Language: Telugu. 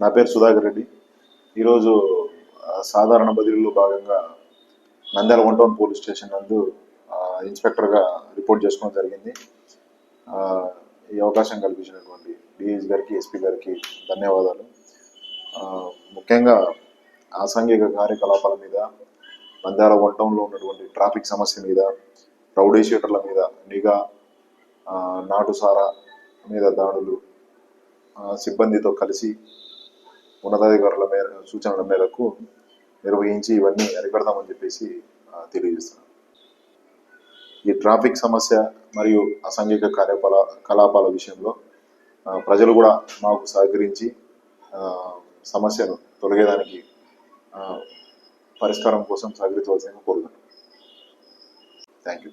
నా పేరు సుధాకర్ రెడ్డి. ఈరోజు సాధారణ బదిలీలో భాగంగా Nandyal one town police station నందు ఇన్స్పెక్టర్గా రిపోర్ట్ చేసుకోవడం జరిగింది. ఈ అవకాశం కల్పించినటువంటి డిఎస్ గారికి ఎస్పీ గారికి ధన్యవాదాలు. ముఖ్యంగా అసాంఘిక కార్యకలాపాల మీద నంద్యాల వన్ టౌన్లో ఉన్నటువంటి ట్రాఫిక్ సమస్య మీద రౌడీ షీటర్ల మీద నిఘా నాటుసారా మీద దాడులు సిబ్బందితో కలిసి ఉన్నతాధికారుల మేర సూచనల మేరకు నిర్వహించి ఇవన్నీ అరికడదామని చెప్పేసి తెలియజేస్తున్నాను ఈ ట్రాఫిక్ సమస్య మరియు అసాంఘిక కార్యకలా కలాపాల విషయంలో ప్రజలు కూడా మాకు సహకరించి సమస్యను తొలగేదానికి పరిష్కారం కోసం సహకరించవలసిందిగా కోరుతున్నాను థ్యాంక్ యూ